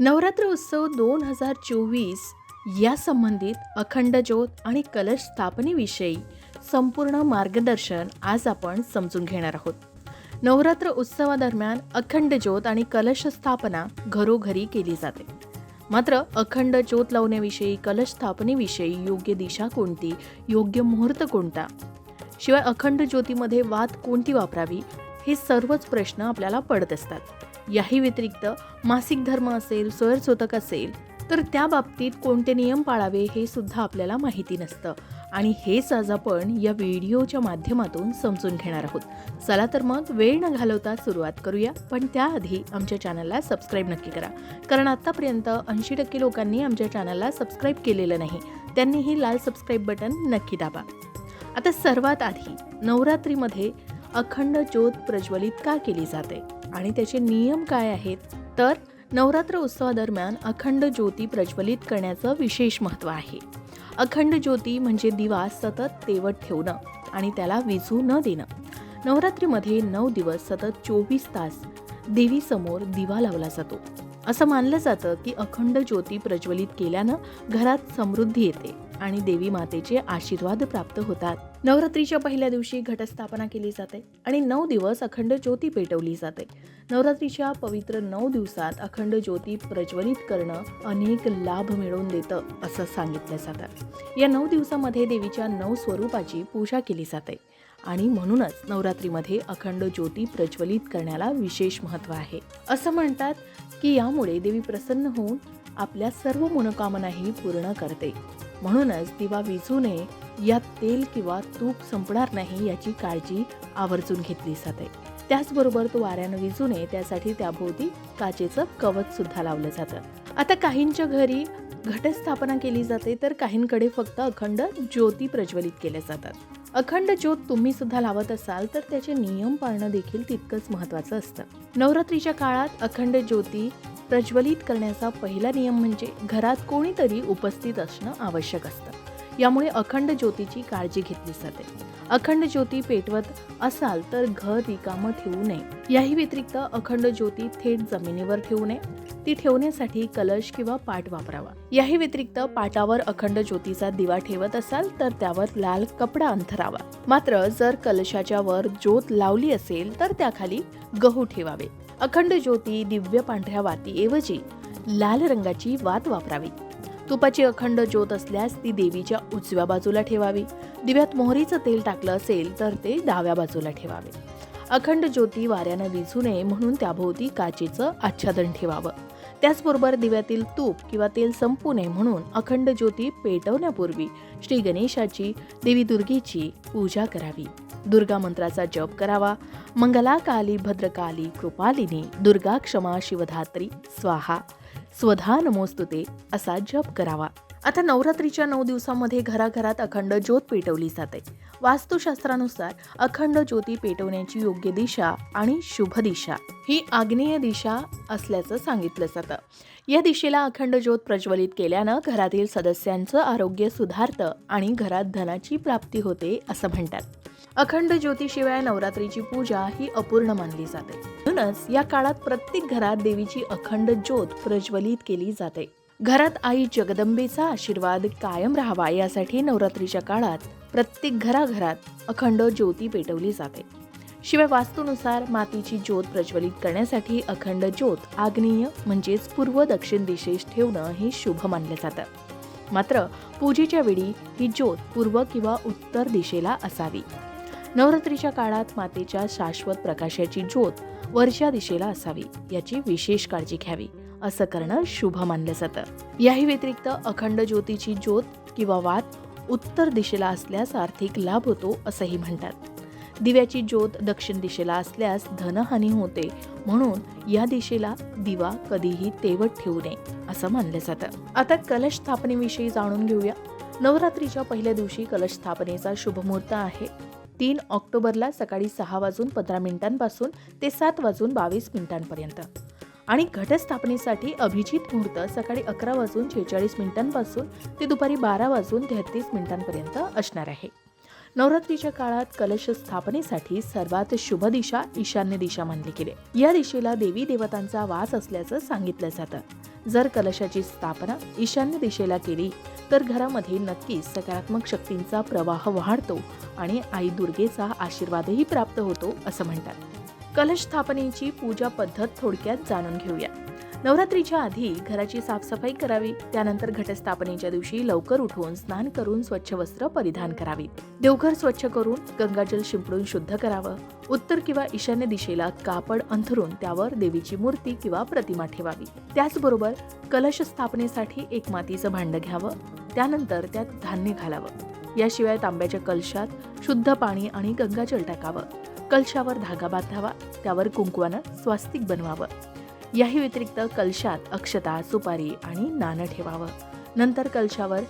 नवरात्र उत्सव दोन हजार चोवीस या संबंधित अखंड ज्योत आणि कलश स्थापनेविषयी संपूर्ण मार्गदर्शन आज आपण समजून घेणार आहोत. नवरात्र उत्सवादरम्यान अखंड ज्योत आणि कलश स्थापना घरोघरी केली जाते. मात्र अखंड ज्योत लावण्याविषयी कलश स्थापनेविषयी योग्य दिशा कोणती योग्य मुहूर्त कोणता? शिवाय अखंड ज्योतीमध्ये वात कोणती वापरावी हे सर्वच प्रश्न आपल्याला पडत असतात. याही व्यतिरिक्त मासिक धर्म असेल स्वयंसोतक असेल तर त्या बाबतीत कोणते नियम पाळावे हे सुद्धा आपल्याला माहिती नसतं. आणि हेच आज आपण या व्हिडिओच्या माध्यमातून समजून घेणार आहोत. चला तर मग वेळ न घालवता सुरुवात करूया पण त्याआधी आमच्या चॅनलला सबस्क्राईब नक्की करा. कारण आत्तापर्यंत ऐंशी टक्के लोकांनी आमच्या चॅनलला सबस्क्राईब केलेलं नाही. त्यांनीही लाल सबस्क्राईब बटन नक्की दाबा. आता सर्वात आधी नवरात्रीमध्ये अखंड ज्योत प्रज्वलित का केली जाते? आणि त्याचे नियम काय आहेत? तर नवरात्र उत्सवादरम्यान अखंड ज्योती प्रज्वलित करण्याचं विशेष महत्त्व आहे. अखंड ज्योती म्हणजे दिवा सतत तेवत ठेवणं आणि त्याला विझू न देणं. नवरात्रीमध्ये नऊ दिवस सतत चोवीस तास देवीसमोर दिवा लावला जातो. असं मानलं जातं की अखंड ज्योती प्रज्वलित केल्यानं घरात समृद्धी येते. आणि देवी मातेचे आशीर्वाद प्राप्त होतात. नवरात्रीच्या पहिल्या दिवशी घटस्थापना केली जाते आणि नऊ दिवस अखंड ज्योती पेटवली जाते. नवरात्रीच्या पवित्र नऊ दिवसात अखंड ज्योती प्रज्वलित करणं अनेक लाभ मिळवून देतं असं सांगितलं जातं. या नऊ दिवसामध्ये देवीच्या नऊ स्वरूपाची पूजा केली जाते आणि म्हणूनच नवरात्रीमध्ये अखंड ज्योती प्रज्वलित करण्याला विशेष महत्त्व आहे. असं म्हणतात की यामुळे देवी प्रसन्न होऊन आपल्या सर्व मनोकामनाही पूर्ण करते. म्हणूनच दिवा विझू नये यात तेल किंवा तूप संपणार नाही याची काळजी आवर्जून घेतली जाते. त्याचबरोबर तो वाऱ्यानं विझू नये त्यासाठी त्याभोवती काचेचं कवच सुद्धा लावलं जातं. आता काहींच्या घरी घटस्थापना केली जाते तर काहींकडे फक्त अखंड ज्योती प्रज्वलित केल्या जातात. अखंड ज्योत तुम्ही सुद्धा लावत असाल तर त्याचे नियम पाळणं देखील तितकंच महत्त्वाचं असतं. नवरात्रीच्या काळात अखंड ज्योती प्रज्वलित करण्याचा पहिला नियम म्हणजे घरात कोणीतरी उपस्थित असणं आवश्यक असतं. यामुळे अखंड ज्योतीची काळजी घेतली जाते. अखंड ज्योती पेटवत असाल तर घर रिकामं ठेवू नये. याही व्यतिरिक्त अखंड ज्योती थेट जमिनीवर ठेवू नये. ती ठेवण्यासाठी कलश किंवा पाट वापरावा. याही व्यतिरिक्त पाटावर अखंड ज्योतीचा दिवा ठेवत असाल तर त्यावर लाल कपडा अंथरावा. मात्र जर कलशाच्या वर ज्योत लावली असेल तर त्याखाली गहू ठेवावे. अखंड ज्योती दिव्य पांढऱ्या वातीऐवजी लाल रंगाची वात वापरावी. तुपाची अखंड ज्योत असल्यास ती देवीच्या उजव्या बाजूला ठेवावी. दिव्यात मोहरीचं तेल टाकलं असेल तर ते डाव्या बाजूला ठेवावे. अखंड ज्योती वाऱ्यानं विझू नये म्हणून त्याभोवती काचेचं आच्छादन ठेवावं. त्याचबरोबर दिव्यातील तूप किंवा तेल संपू नये म्हणून अखंड ज्योती पेटवण्यापूर्वी श्री गणेशाची देवी दुर्गेची पूजा करावी. दुर्गा मंत्राचा जप करावा. मंगला काली भद्रकाली कृपालिनी दुर्गा क्षमा शिवधात्री स्वाहा. स्वधा नमोस्तुते असा जप करावा. आता नवरात्रीच्या नऊ दिवसामध्ये घराघरात अखंड ज्योत पेटवली जाते. वास्तुशास्त्रानुसार अखंड ज्योती पेटवण्याची योग्य दिशा आणि शुभ दिशा ही आग्नेय दिशा असल्याचं सांगितलं जातं. या दिशेला अखंड ज्योत प्रज्वलित केल्यानं घरातील सदस्यांचं आरोग्य सुधारतं आणि घरात धनाची प्राप्ती होते असं म्हणतात. अखंड ज्योतीशिवाय नवरात्रीची पूजा ही अपूर्ण मानली जाते. म्हणूनच या काळात प्रत्येक घरात देवीची अखंड ज्योत प्रज्वलित केली जाते. घरात आई जगदंबेचा आशीर्वाद कायम राहावा यासाठी नवरात्रीच्या काळात प्रत्येक घराघरात अखंड ज्योती पेटवली जाते. शिवाय वास्तूनुसार मातीची ज्योत प्रज्वलित करण्यासाठी अखंड ज्योत आग्नेय म्हणजेच पूर्व दक्षिण दिशेस ठेवणं हे शुभ मानलं जातं. मात्र पूजेच्या वेळी ही ज्योत पूर्व किंवा उत्तर दिशेला असावी. नवरात्रीच्या काळात मातेच्या शाश्वत प्रकाशाची ज्योत वरच्या दिशेला असावी याची विशेष काळजी घ्यावी असं करणं शुभ मानलं जातं. याही व्यतिरिक्त अखंड ज्योतीची ज्योत किंवा वात उत्तर दिशेला असल्यास आर्थिक लाभ होतो असंही म्हणतात. दिव्याची ज्योत दक्षिण दिशेला असल्यास धनहानी होते म्हणून या दिशेला दिवा कधीही तेवत ठेवू नये असं मानलं जातं. आता कलश स्थापनेविषयी जाणून घेऊया. नवरात्रीच्या पहिल्या दिवशी कलश स्थापनेचा शुभ मुहूर्त आहे. तीन ऑक्टोबरला सकाळी सहा वाजून पंधरा मिनिटांपासून ते सात वाजून बावीस मिनिटांपर्यंत. आणि घटस्थापनेसाठी अभिजित मुहूर्त सकाळी अकरा वाजून शेहेचाळीस मिनिटांपासून ते दुपारी बारा वाजून तेहतीस मिनिटांपर्यंत असणार आहे. नवरात्रीच्या काळात कलश स्थापनेसाठी सर्वात शुभ दिशा ईशान्य दिशा मानली गेली. या दिशेला देवी देवतांचा वास असल्याचं सांगितलं जातं. जर कलशाची स्थापना ईशान्य दिशेला केली तर घरामध्ये नक्कीच सकारात्मक शक्तींचा प्रवाह वाढतो आणि आई दुर्गेचा आशीर्वादही प्राप्त होतो असं म्हणतात. कलश स्थापनेची पूजा पद्धत थोडक्यात जाणून घेऊया. नवरात्रीच्या आधी घराची साफसफाई करावी त्यानंतर घटस्थापनेच्या दिवशी लवकर उठवून स्नान करून स्वच्छ वस्त्र परिधान करावी. देवघर स्वच्छ करून गंगाजल शिंपडून शुद्ध करावं उत्तर किंवा ईशान्य दिशेला कापड अंथरून त्यावर देवीची मूर्ती किंवा प्रतिमा ठेवावी. त्याचबरोबर कलश स्थापनेसाठी एक मातीचं भांडं घ्यावं. त्यानंतर त्यात धान्य घालावं. याशिवाय तांब्याच्या कलशात शुद्ध पाणी आणि गंगाजल टाकावं. कलशावर धागा बांधावा. त्यावर कुंकवानं स्वास्तिक बनवावं. याही व्यतिरिक्त कलशात अक्षता सुपारी आणि नाणं ठेवावं. नंतर कलशावर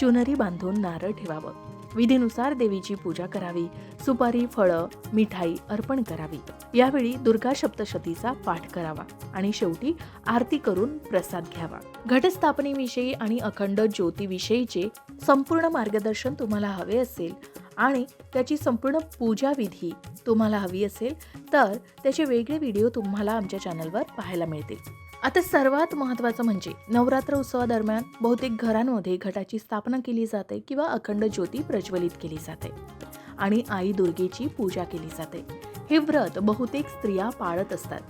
चुनरी बांधून नारळ ठेवावं. विधीनुसार देवीची पूजा करावी. सुपारी फळं मिठाई अर्पण करावी. यावेळी दुर्गा सप्तशतीचा पाठ करावा आणि शेवटी आरती करून प्रसाद घ्यावा. घटस्थापनेविषयी आणि अखंड ज्योतीविषयीचे संपूर्ण मार्गदर्शन तुम्हाला हवे असेल आणि त्याची संपूर्ण पूजा विधी तुम्हाला हवी असेल तर त्याचे वेगळे व्हिडिओ तुम्हाला आमच्या चॅनलवर पाहायला मिळतील. आता सर्वात महत्त्वाचं म्हणजे नवरात्र उत्सवादरम्यान बहुतेक घरांमध्ये घटाची स्थापना केली जाते किंवा अखंड ज्योती प्रज्वलित केली जाते. आणि आई दुर्गेची पूजा केली जाते. हे व्रत बहुतेक स्त्रिया पाळत असतात.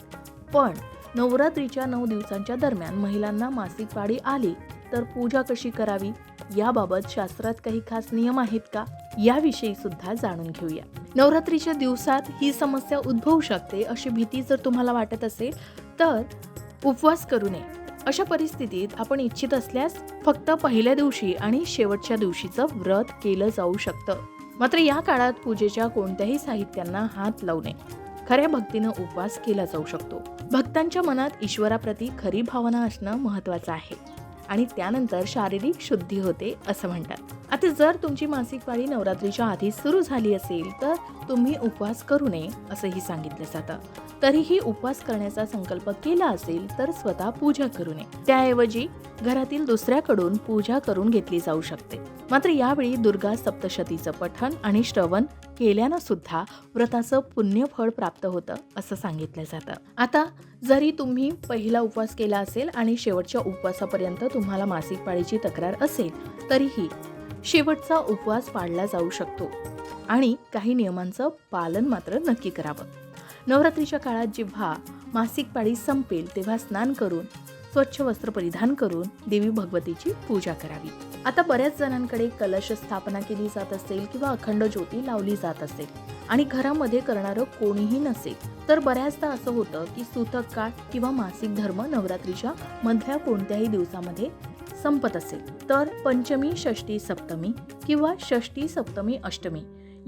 पण नवरात्रीच्या नऊ दिवसांच्या दरम्यान महिलांना मासिक पाळी आली तर पूजा कशी करावी? याबाबत शास्त्रात काही खास नियम आहेत का? याविषयी सुद्धा जाणून घेऊया. नवरात्रीच्या दिवसात ही समस्या उद्भवू शकते अशी भीती जर तुम्हाला वाटत असेल तर उपवास करू नये. अशा परिस्थितीत आपण इच्छित असल्यास फक्त पहिल्या दिवशी आणि शेवटच्या दिवशीचं व्रत केलं जाऊ शकतं. मात्र या काळात पूजेच्या कोणत्याही साहित्यांना हात लावू नये. खऱ्या भक्तीनं उपवास केला जाऊ शकतो. भक्तांच्या मनात ईश्वराप्रती खरी भावना असणं महत्वाचं आहे. आणि त्यानंतर शारीरिक शुद्धी होते असं म्हणतात. आता जर तुमची मासिक पाळी नवरात्रीच्या आधी सुरू झाली असेल तर तुम्ही उपवास करू नये असंही सांगितलं जातं. तरीही उपवास करण्याचा संकल्प केला असेल तर स्वतः पूजा करू नये. त्याऐवजी घरातील दुसऱ्याकडून पूजा करून घेतली जाऊ शकते. मात्र यावेळी दुर्गा सप्तशतीचं पठण आणि श्रवण केल्यानं सुद्धा व्रताचं पुण्यफळ प्राप्त होतं असं सांगितलं जातं. आता जरी तुम्ही पहिला उपवास केला असेल आणि शेवटच्या उपवासापर्यंत तुम्हाला मासिक पाळीची तक्रार असेल तरीही शेवटचा उपवास पाळला जाऊ शकतो आणि काही नियमांचं पालन मात्र नक्की करावं. नवरात्रीच्या काळात जेव्हा मासिक पाळी संपेल तेव्हा स्नान करून स्वच्छ वस्त्र परिधान करून देवी भगवतीची पूजा करावी. आता बऱ्याच जणांकडे कलश स्थापना केली जात असेल किंवा अखंड ज्योती लावली जात असेल आणि घरामध्ये करणारं कोणीही नसेल तर बऱ्याचदा असं होतं की सूतक काळ किंवा मासिक धर्म नवरात्रीच्या मधल्या कोणत्याही दिवसामध्ये संपत असेल. तर पंचमी षष्टी सप्तमी किंवा षष्टी सप्तमी अष्टमी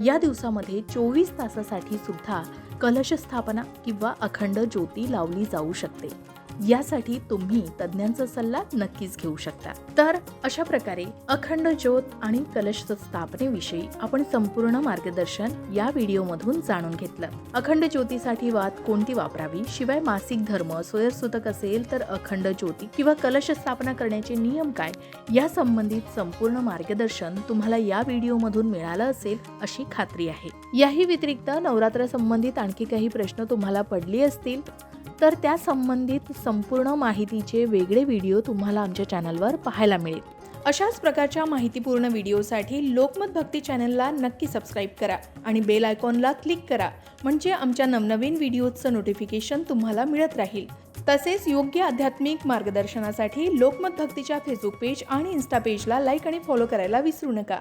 या दिवसामध्ये चोवीस तासासाठी सुद्धा कलश स्थापना किंवा अखंड ज्योती लावली जाऊ शकते. यासाठी तुम्ही तज्ज्ञांचा सल्ला नक्कीच घेऊ शकता. तर अशा प्रकारे अखंड ज्योत आणि कलश स्थापनेविषयी आपण संपूर्ण मार्गदर्शन या व्हिडिओमधून जाणून घेतलं. अखंड ज्योतीसाठी वात कोणती वापरावी? शिवाय मासिक धर्म स्वयंसूतक असेल तर अखंड ज्योती किंवा कलश स्थापना करण्याचे नियम काय? या संबंधित संपूर्ण मार्गदर्शन तुम्हाला या व्हिडिओमधून मिळालं असेल अशी खात्री आहे. याही व्यतिरिक्त नवरात्र संबंधित आणखी काही प्रश्न तुम्हाला पडले असतील तर त्या संबंधित संपूर्ण माहितीचे वेगळे व्हिडिओ तुम्हाला आमच्या चॅनलवर पाहायला मिळेल. अशाच प्रकारच्या माहितीपूर्ण व्हिडिओसाठी लोकमत भक्ती चॅनलला नक्की सबस्क्राईब करा आणि बेल आयकॉनला क्लिक करा म्हणजे आमच्या नवनवीन व्हिडिओचं नोटिफिकेशन तुम्हाला मिळत राहील. तसेच योग्य आध्यात्मिक मार्गदर्शनासाठी लोकमत भक्तीच्या फेसबुक पेज आणि इन्स्टा पेजला लाईक आणि फॉलो करायला विसरू नका.